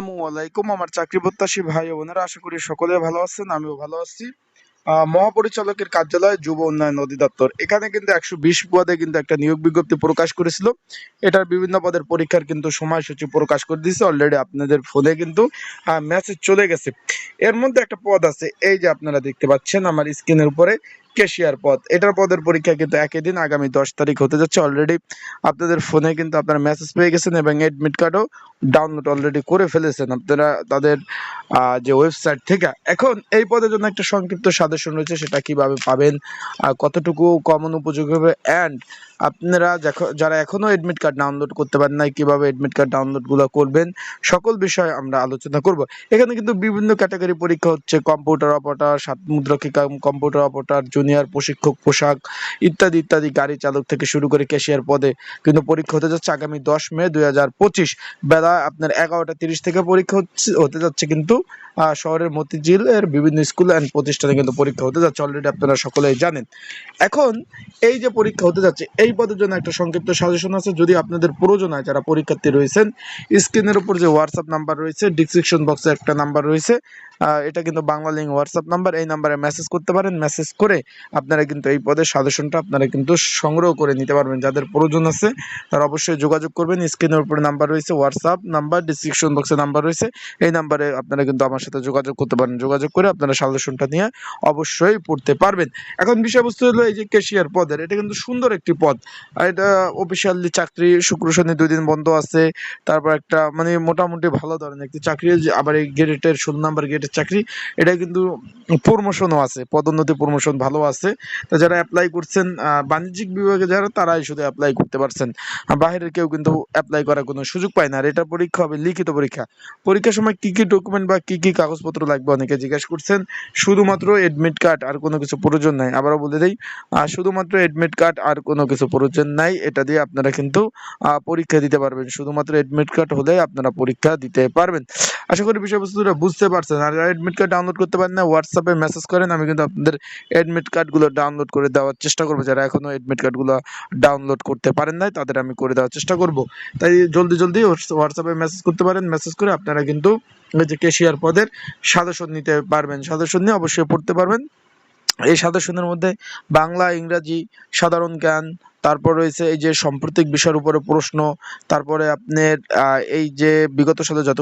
আসসালামু আলাইকুম। আমার চাকরি প্রত্যাশী ভাই বোনেরা, আশা করি সকলে ভালো আছেন, আমিও ভালো আছি। মহাপরিচালকের কার্যালয় যুব উন্নয়ন অধিদপ্তর। এখানে কিন্তু একশো বিশ পদে কিন্তু একটা নিয়োগ বিজ্ঞপ্তি প্রকাশ করেছিল। এটার বিভিন্ন পদের পরীক্ষার কিন্তু সময়সূচি প্রকাশ করে দিয়েছে। অলরেডি আপনাদের ফোনে কিন্তু মেসেজ চলে গেছে। এর মধ্যে একটা পদ আছে, এই যে আপনারা দেখতে পাচ্ছেন আমার স্ক্রিনের উপরে। কেশিয়ার পদ এটার পদের পরীক্ষা কিন্তু একই দিন, আগামী দশ তারিখ হতে যাচ্ছে অলরেডি আপনাদের ফোনে কিন্তু আপনারা মেসেজ পেয়ে গেছেন এবং এডমিট কার্ডও ডাউনলোড অলরেডি করে ফেলেছেন। আপনারা তাদের যে ওয়েবসাইট থেকে। এখন এই পদের জন্য একটা সংক্ষিপ্ত সাজেশন রয়েছে, সেটা কীভাবে পাবেন আর কতটুকু কমন উপযোগী হবে অ্যান্ড আপনারা যারা এখনও এডমিট কার্ড ডাউনলোড করতে পারেন নাই, কীভাবে এডমিট কার্ড ডাউনলোডগুলো করবেন, সকল বিষয়ে আমরা আলোচনা করব। এখানে কিন্তু বিভিন্ন ক্যাটাগরি পরীক্ষা হচ্ছে কম্পিউটার অপারেটর সাত মুদ্রাক্ষী কম্পিউটার অপারেটর জুনিয়র প্রশিক্ষক, পোশাক, ইত্যাদি ইত্যাদি, গাড়ি চালক থেকে শুরু করে ক্যাশিয়ার পদে কিন্তু পরীক্ষা হতে যাচ্ছে আগামী দশ মে দুই হাজার পঁচিশ। বেলা আপনার এগারোটা তিরিশ থেকে পরীক্ষা হচ্ছে, হতে যাচ্ছে কিন্তু শহরের মতিঝিল এর বিভিন্ন স্কুল অ্যান্ড প্রতিষ্ঠানে কিন্তু পরীক্ষা হতে যাচ্ছে। অলরেডি আপনারা সকলেই জানেন। এখন এই যে পরীক্ষা হতে যাচ্ছে, এই পদের জন্য একটা সংক্ষিপ্ত সাজেশন আছে। যদি আপনাদের প্রয়োজন হয় যারা পরীক্ষার্থী রয়েছেন স্ক্রিনের উপর যে হোয়াটসঅ্যাপ নাম্বার রয়েছে ডিসক্রিপশন বক্সে একটা নাম্বার রয়েছে। এটা কিন্তু বাংলা লিঙ্ক হোয়াটসঅ্যাপ নাম্বার এই নাম্বারে মেসেজ করতে পারেন। মেসেজ করে আপনারা কিন্তু এই পদের সাজেশনটা আপনারা কিন্তু সংগ্রহ করে নিতে পারবেন। যাদের প্রয়োজন আছে, তারা অবশ্যই যোগাযোগ করবেন। স্ক্রিনের উপরে নাম্বার রয়েছে হোয়াটসঅ্যাপ নাম্বার ডিসক্রিপশন বক্সে নাম্বার রয়েছে। এই নাম্বারে আপনারা কিন্তু আমার সাথে যোগাযোগ করতে পারেন। যোগাযোগ করে আপনারা সাজেশনটা নিয়ে অবশ্যই পড়তে পারবেন। এখন বিষয়বস্তু হলো এই যে ক্যাশিয়ার পদের, এটা কিন্তু সুন্দর একটি পদ। আর এটা অফিসিয়ালি চাকরি, শুক্র, শনি দুই দিন বন্ধ আছে। তারপর একটা মানে মোটামুটি ভালো ধরনের একটি চাকরি। আবার এই গেটের ষোলো নাম্বার গেটের চাকরি, এটা কিন্তু প্রমোশনও আছে, পদোন্নতি প্রমোশন ভালো আছে। তো যারা অ্যাপ্লাই করছেন বাণিজ্যিক বিভাগে যারা, তারাই শুধু অ্যাপ্লাই করতে পারছেন। আর বাইরের কেউ কিন্তু অ্যাপ্লাই করার কোনো সুযোগ পায় না। আর এটা পরীক্ষা হবে, লিখিত পরীক্ষা। পরীক্ষার সময় কি কি ডকুমেন্ট বা কি কি কাগজপত্র লাগবে অনেকে জিজ্ঞেস করছেন। শুধুমাত্র এডমিট কার্ড আর কোনো কিছু প্রয়োজন নাই। আবারও বলে দিই শুধুমাত্র এডমিট কার্ড আর কোনো কিছু প্রয়োজন নাই। এটা দিয়ে আপনারা কিন্তু পরীক্ষা দিতে পারবেন। শুধুমাত্র এডমিট কার্ড হলে আপনারা পরীক্ষা দিতে পারবেন। আশা করি বিষয়বস্তুটা বুঝতে পারছেন। আর যারা এডমিট কার্ড ডাউনলোড করতে পারেন না হোয়াটসঅ্যাপে মেসেজ করেন, আমি কিন্তু আপনাদের এডমিট কার্ডগুলো ডাউনলোড করে দেওয়ার চেষ্টা করব। যারা এখনও এডমিট কার্ডগুলো ডাউনলোড করতে পারেন নাই, তাদের আমি করে দেওয়ার চেষ্টা করব। তাই জলদি জলদি হোয়াটসঅ্যাপে মেসেজ করতে পারেন মেসেজ করে আপনারা কিন্তু যে কেশিয়ার পদের সাজেশন নিতে পারবেন। সাজেশন নিয়ে অবশ্যই পড়তে পারবেন। এই সাজেশনের মধ্যে বাংলা, ইংরাজি, সাধারণ জ্ঞান, তারপর রয়েছে এই যে সাম্প্রতিক বিষয়ের উপরে প্রশ্ন, তারপরে আপনার এই যে বিগত সালে যত